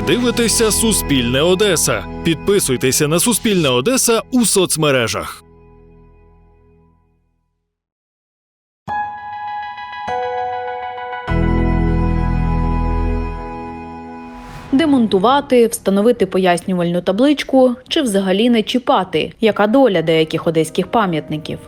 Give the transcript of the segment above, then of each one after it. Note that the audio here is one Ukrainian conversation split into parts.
Ви дивитеся Суспільне Одеса. Підписуйтеся на Суспільне Одеса у соцмережах. Демонтувати, встановити пояснювальну табличку чи взагалі не чіпати, яка доля деяких одеських пам'ятників.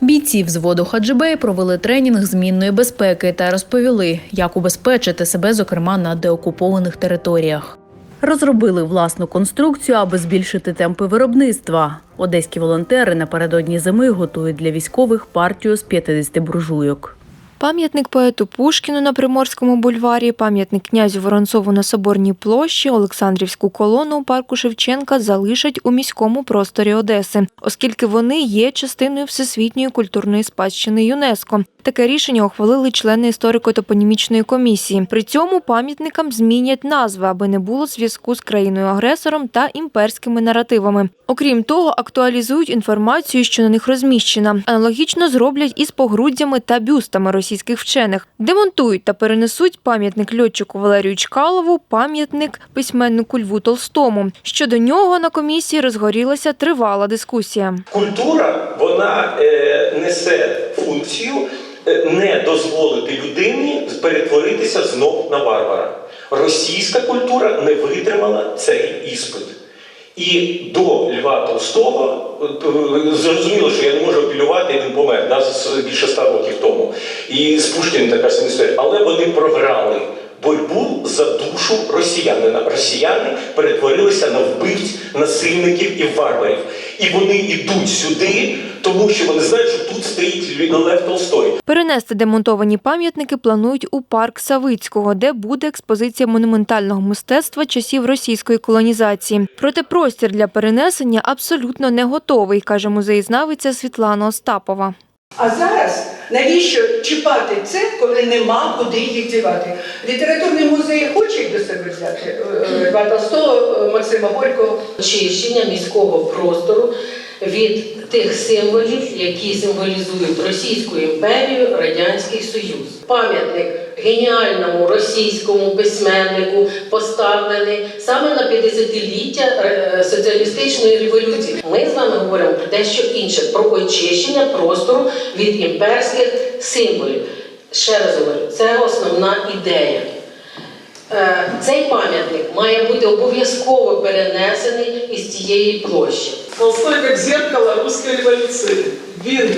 Бійці взводу Хаджибей провели тренінг змінної безпеки та розповіли, як убезпечити себе, зокрема на деокупованих територіях. Розробили власну конструкцію, аби збільшити темпи виробництва. Одеські волонтери напередодні зими готують для військових партію з 50 буржуйок. Пам'ятник поету Пушкіну на Приморському бульварі, пам'ятник князю Воронцову на Соборній площі, Олександрівську колону у парку Шевченка залишать у міському просторі Одеси, оскільки вони є частиною всесвітньої культурної спадщини ЮНЕСКо. Таке рішення ухвалили члени історико-топонімічної комісії. При цьому пам'ятникам змінять назви, аби не було зв'язку з країною-агресором та імперськими наративами. Окрім того, актуалізують інформацію, що на них розміщена. Аналогічно зроблять із погруддями та бюстами російських вчених. Демонтують та перенесуть пам'ятник льотчику Валерію Чкалову, пам'ятник письменнику Льву Толстому. Щодо нього на комісії розгорілася тривала дискусія. Культура вона е, несе функцію не дозволити людині перетворитися знов на варвара. Російська культура не витримала цей іспит. І до Льва Толстого е, зрозуміло, що я не можу апелювати, він помер нас більше ста років тому. І з Пушкіним така сенсує. Але вони програли боротьбу за душу росіянина. Росіяни перетворилися на вбивць, насильників і варварів. І вони йдуть сюди, тому що вони знають, що тут стоїть Лев Толстой. Перенести демонтовані пам'ятники планують у парк Савицького, де буде експозиція монументального мистецтва часів російської колонізації. Проте простір для перенесення абсолютно не готовий, каже музеєзнавиця Світлана Остапова. А зараз навіщо чіпати це, коли нема куди їх дівати? Літературний музей хоче їх до себе взяти Е, Льва Толстого, е, Максима Горького. очищення міського простору від тих символів, які символізують Російську імперію, Радянський Союз. Пам'ятник геніальному російському письменнику поставлений саме на 50-ліття е, соціалістичної революції. Ми з вами говоримо про дещо інше, про очищення простору від імперських символів. Ще раз говорю, це основна ідея. Е, Цей пам'ятник має бути обов'язково перенесений із цієї площі. Толстой як зеркало руської революції. Він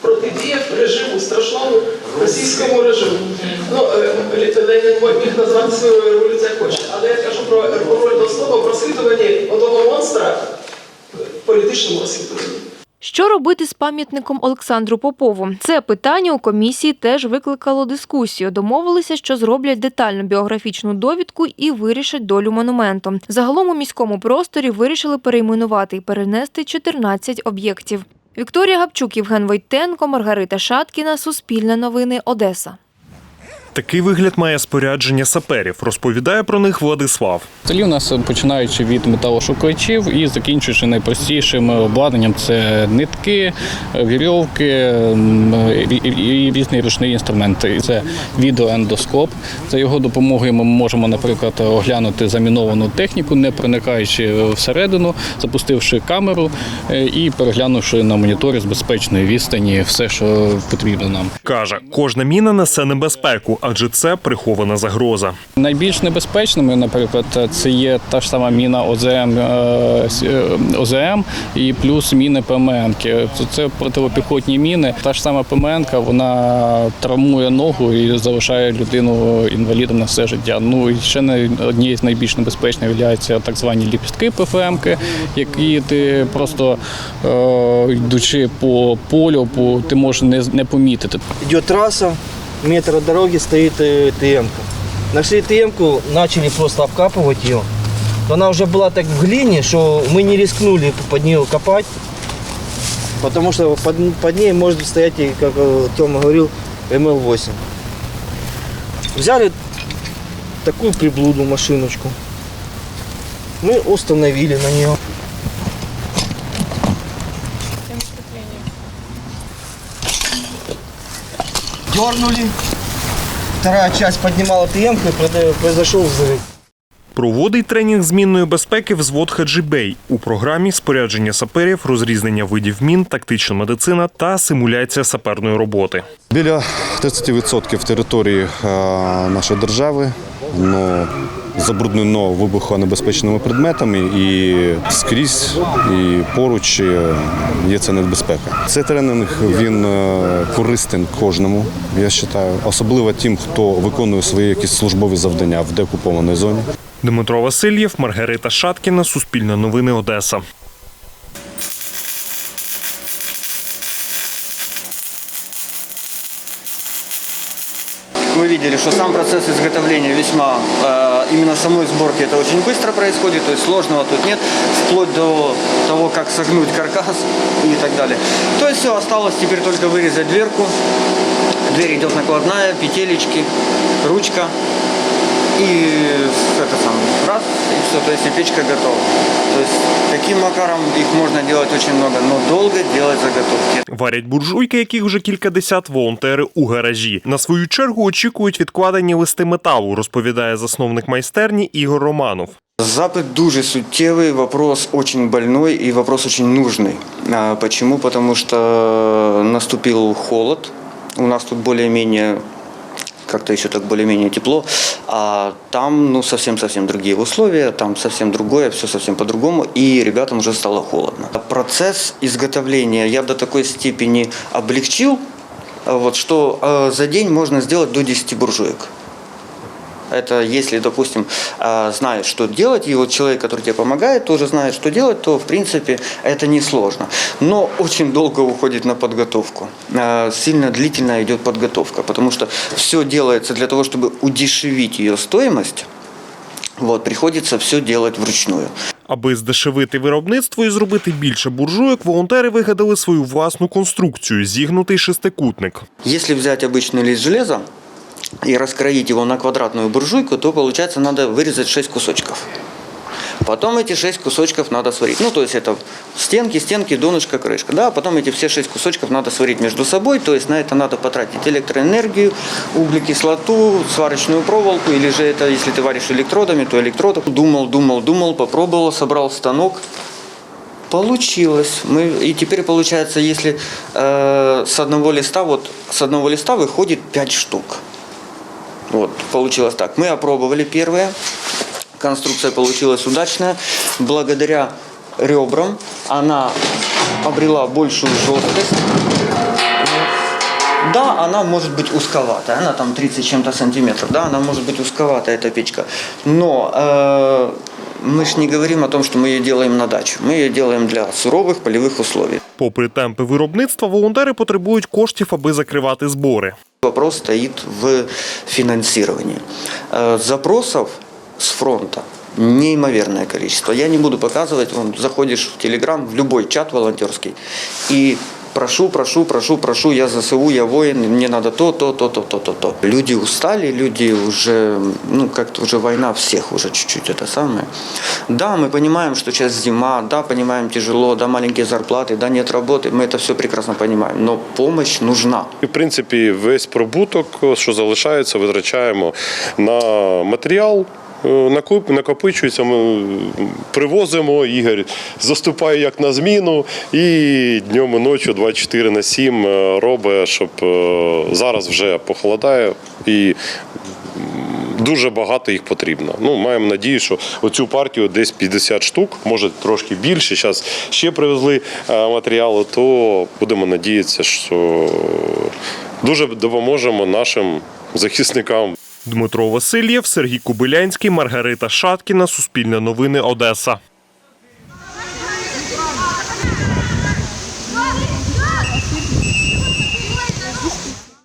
протидіяв режиму, страшному російському режиму. Ну, е, Ленін міг назвати свою революцію як хоче. Але я кажу про роль Толстого в розслідуванні одного монстра політичному розслідуванні. Що робити з пам'ятником Олександру Попову? Це питання у комісії теж викликало дискусію. Домовилися, що зроблять детальну біографічну довідку і вирішать долю монументу. Загалом у міському просторі вирішили перейменувати і перенести 14 об'єктів. Вікторія Гапчук, Євген Войтенко, Маргарита Шаткіна, Суспільне новини, Одеса. Такий вигляд має спорядження саперів, розповідає про них Владислав. Взагалі у нас починаючи від металошукачів і закінчуючи найпростішим обладнанням це нитки, вірьовки і, різні ручні інструменти. Це відеоендоскоп. За його допомогою ми можемо, наприклад, оглянути заміновану техніку, не проникаючи всередину, запустивши камеру е, і переглянувши на моніторі з безпечної відстані все, що потрібно нам. Каже, кожна міна несе небезпеку, адже це прихована загроза. Найбільш небезпечними, наприклад, це є та ж сама міна ОЗМ, е, с- е, ОЗМ і плюс міни ПМН. Це, противопіхотні міни. Та ж сама ПМН, вона травмує ногу і залишає людину інвалідом на все життя. Ну і ще не однією з найбільш небезпечних є так звані ліпістки ПФМ, які ти просто е, йдучи по полю, по, ти можеш не, не помітити. идет трасса, метр от дороги стоит э, ТМ-ка. Нашли ТМ-ку, начали просто обкапывать ее. Она уже была так в глине, что мы не рискнули под нее копать, потому что под, под ней может стоять, как э, Тёма говорил, МЛ-8. Взяли такую приблуду машиночку. Мы установили на нее. Дернули. Вторая часть поднимала ТМ, и произошел взрыв. Проводить тренінг змінної безпеки взвод Хаджибей у програмі спорядження саперів, розрізнення видів мін, тактична медицина та симуляція саперної роботи. Біля 30% території е, нашої держави ну, забруднено вибухонебезпечними предметами і скрізь і поруч е, є ця небезпека. Цей тренінг він користен кожному, я вважаю, особливо тим, хто виконує свої якісь службові завдання в деокупованій зоні. Дмитро Васильєв, Маргарита Шаткіна, Суспільне новини Одеса. Вы видели, что сам процесс изготовления весьма, э, именно самой сборки это очень быстро происходит, то есть сложного тут нет, вплоть до того, как согнуть каркас и так далее. То есть все, осталось теперь только вырезать дверку. Дверь идет накладная, петелечки, ручка и это самое, раз, и все, то есть и печка готова. То есть таким макаром их можно делать очень много, но долго делать заготовки. Варять буржуйки, яких вже кількадесят волонтери у гаражі. На свою чергу очікують відкладені листи металу, розповідає засновник майстерні Ігор Романов. Запад дуже суттєвий, вопрос очень больной и вопрос очень нужный. А, Почему? Потому что наступил холод, у нас тут более-менее как-то еще так более-менее тепло, а там ну совсем-совсем другие условия, там совсем другое, все совсем по-другому, и ребятам уже стало холодно. Процесс изготовления я до такой степени облегчил, вот, что э, за день можно сделать до 10 буржуек. Это если, допустим, э, знаешь, что делать, и вот человек, который тебе помогает, тоже знает, что делать, то, в принципе, это несложно. Но очень долго уходит на подготовку. Э, Сильно длительно идет подготовка, потому что все делается для того, чтобы удешевить ее стоимость. Вот, приходится все делать вручную. Аби здешевити виробництво і зробити більше буржуйок, волонтери вигадали свою власну конструкцію зігнутий шестикутник. Если взять обычный лист железа и раскроить его на квадратную буржуйку, то получается надо вырезать 6 кусочков. Потом эти 6 кусочков надо сварить. Ну, то есть это стенки, стенки, донышко, крышка. Да, потом эти все 6 кусочков надо сварить между собой. То есть на это надо потратить электроэнергию, углекислоту, сварочную проволоку. Или же это, если ты варишь электродами, то электродов. Думал, думал, думал, попробовал, собрал станок. Получилось. Мы, и теперь получается, если э, с одного листа, вот с одного листа выходит 5 штук. Вот, получилось так. Мы опробовали первое. Конструкция получилась удачная. Благодаря ребрам она обрела большую жесткость. Да, она может быть узковатая, она там 30 чем-то сантиметров, да, она может быть узковатая, эта печка. Но э, мы же не говорим о том, что мы ее делаем на дачу. Мы ее делаем для суровых полевых условий. Попри темпи виробництва, волонтери потребують коштів, аби закривати збори. Вопрос стоит в финансировании. Э, Запросов с фронта неимоверное количество. Я не буду показывать, вон, заходишь в Телеграм, в любой чат волонтерский, и прошу, прошу, прошу, прошу, я ЗСУ, я воин, мне надо то, то, то, то, то, то, то. Люди устали, люди уже, ну, как-то уже война всех уже чуть-чуть это самое. Да, мы понимаем, что сейчас зима, да, понимаем, тяжело, да, маленькие зарплаты, да, нет работы, мы это все прекрасно понимаем, но помощь нужна. І, в принципі, весь прибуток, що залишається, витрачаємо на матеріал. е, накоп- Накопичується, ми привозимо, Ігор заступає як на зміну і днем і ночі 24 на 7 е, робить, щоб е, зараз вже похолодає і дуже багато їх потрібно. Ну, маємо надію, що оцю партію десь 50 штук, може трошки більше. Зараз ще привезли матеріалу, то будемо надіятися, що дуже допоможемо нашим захисникам. Дмитро Васильєв, Сергій Кубилянський, Маргарита Шаткіна, Суспільне новини Одеса.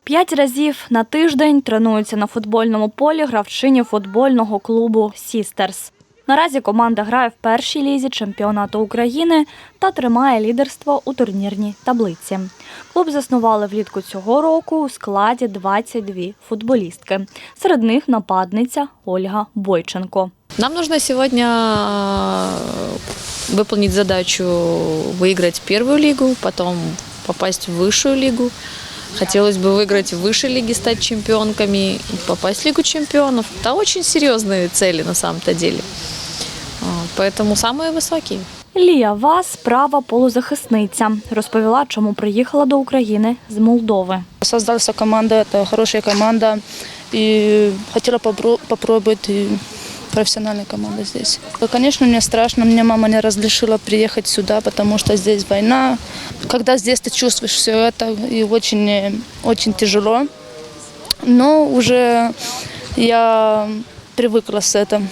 П'ять разів на тиждень тренуються на футбольному полі гравчині футбольного клубу Сістерс. Наразі команда грає в першій лізі чемпіонату України та тримає лідерство у турнірній таблиці. Клуб заснували влітку цього року у складі 22 футболістки. Серед них нападниця Ольга Бойченко. Нам нужно сегодня э, выполнить задачу выиграть первую лигу, потом попасть в высшую лигу, Хотелось бы выиграть в высшей лиге, стать чемпионками, попасть в Лигу чемпионов. Это очень серьезные цели на самом-то деле. А, Поэтому самые высокие. Лія Вас права полузахисниця. Розповіла, чому приїхала до України з Молдови. Создалась команда, это хорошая команда. И хотела попро- попробовать и профессиональная команда здесь. Конечно, мне страшно, мне мама не разрешила приехать сюда, потому что здесь война. Когда здесь ты чувствуешь все это, и очень, э, очень тяжело. Но уже я привыкла с этим.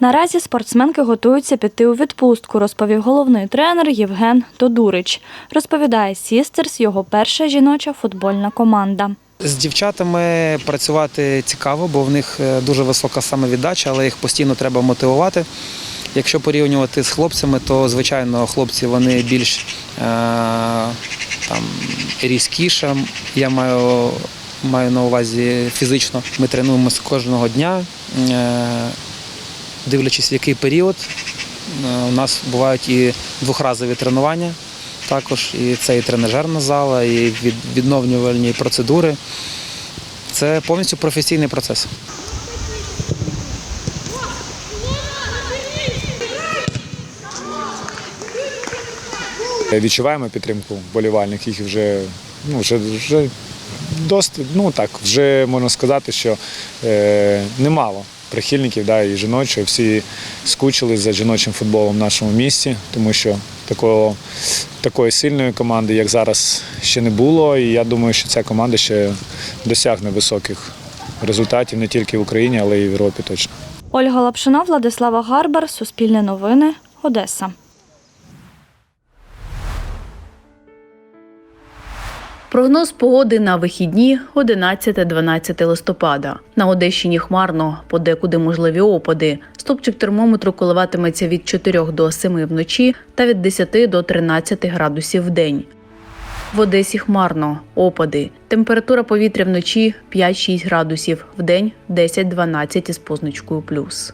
Наразі спортсменки готуються піти у відпустку, розповів головний тренер Євген Тодурич. Розповідає Сістерс, його перша жіноча футбольна команда. З дівчатами працювати цікаво, бо в них е, дуже висока самовіддача, але їх постійно треба мотивувати. Якщо порівнювати з хлопцями, то звичайно хлопці вони більш е, там, різкіше. Я маю, маю на увазі фізично. Ми тренуємося кожного дня, е, дивлячись в який період. Е, У нас бувають і двохразові тренування. Також і це і тренажерна зала, і відновлювальні процедури. Це повністю професійний процес. Відчуваємо підтримку вболівальників, їх вже, ну, вже, вже досить, ну так, вже можна сказати, що е, немало прихильників да, і жіночого. Всі скучили за жіночим футболом в нашому місті, тому що такого, такої сильної команди, як зараз, ще не було. І я думаю, що ця команда ще досягне високих результатів не тільки в Україні, але й в Європі точно. Ольга Лапшина, Владислава Гарбар, Суспільне новини, Одеса. Прогноз погоди на вихідні 11-12 листопада. На Одещині хмарно, подекуди можливі опади. Стопчик термометру коливатиметься від 4 до 7 вночі та від 10 до 13 градусів в день. В Одесі хмарно, опади. Температура повітря вночі 5-6 градусів, в день 10-12 із позначкою плюс.